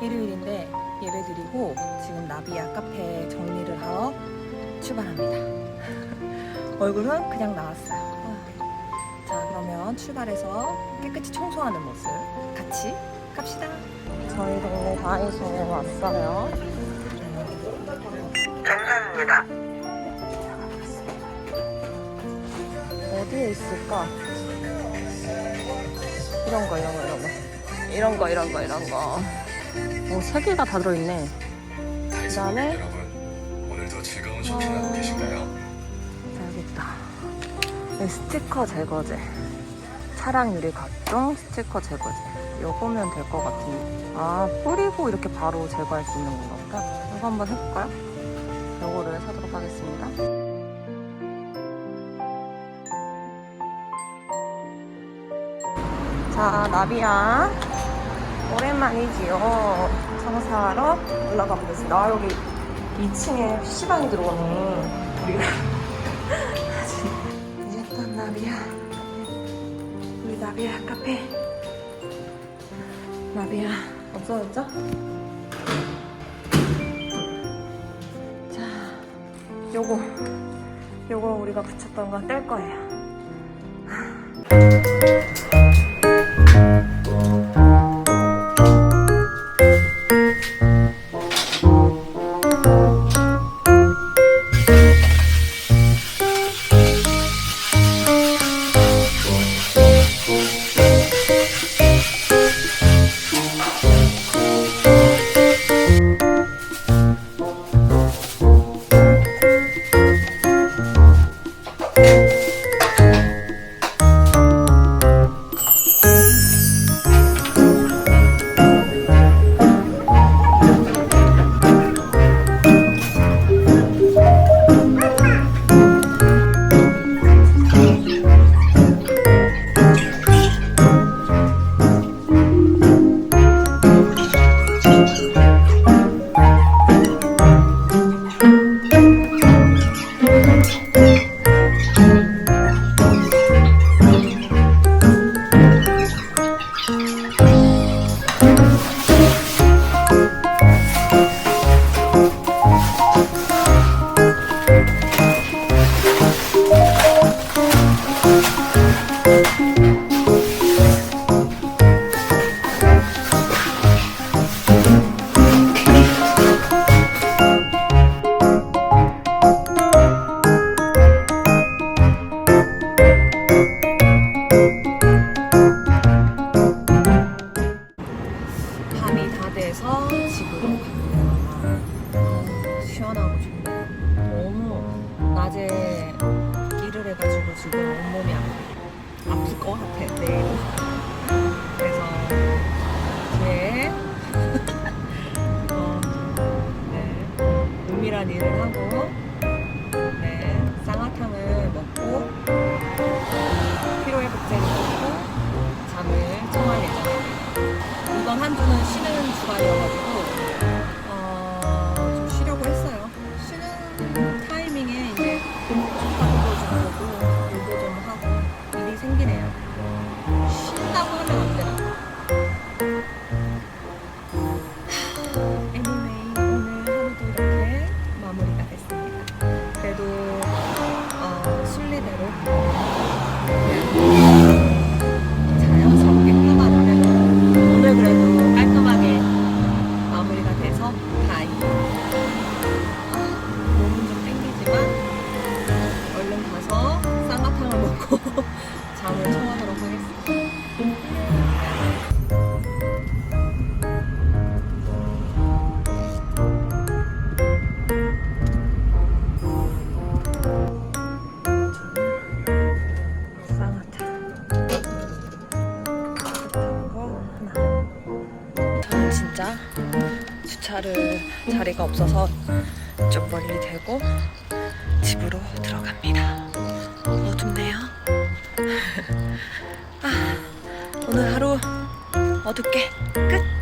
일요일인데 예배 드리고 지금 나비야 카페 정리를 하러 출발합니다. 얼굴은 그냥 나왔어요. 아. 자, 그러면 출발해서 깨끗이 청소하는 모습 같이 갑시다. 저희 동네 다이소에 왔어요. 정상입니다. 어디에 있을까? 이런 거, 이런 거, 이런 거. 이런 거, 이런 거, 이런 거. 오, 세 개가 다 들어있네. 그 다음에, 여러분 오늘도 즐거운 쇼핑하고 계신가요? 여기 있다. 네, 스티커 제거제. 차량 유리 각종 스티커 제거제. 요거면 될 것 같은데. 아, 뿌리고 이렇게 바로 제거할 수 있는 건가 보다. 이거 한번 해볼까요? 요거를 사도록 하겠습니다. 자, 나비야. 오랜만이지요. 장사하러 올라가 보겠습니다. 아, 여기 2층에 PC방이 들어오네. 우리가. 이제 또 나비야. 우리 나비야 카페. 나비야 없어졌죠? 자, 요거 요거 우리가 붙였던 거 뗄 거예요. 밤이 다 돼서 집으로 갑니다. 아, 시원하고 좋네요. 너무 낮에 일을 해가지고 지금 온몸이 아, 아플 것 같아, 내일. 그래서 이제 어, 네, 은밀한 일을 하고 네, 쌍화탕을 먹고 피로회 복제를 먹고 잠을 청할 예정입니다. 이번 한 주는 쉬는 주간이어가지고 어, 좀 쉬려고 했어요. 쉬는 순리대로 진짜 주차를 자리가 없어서 좀 멀리 대고 집으로 들어갑니다. 어둡네요. 아, 오늘 하루 어둡게 끝!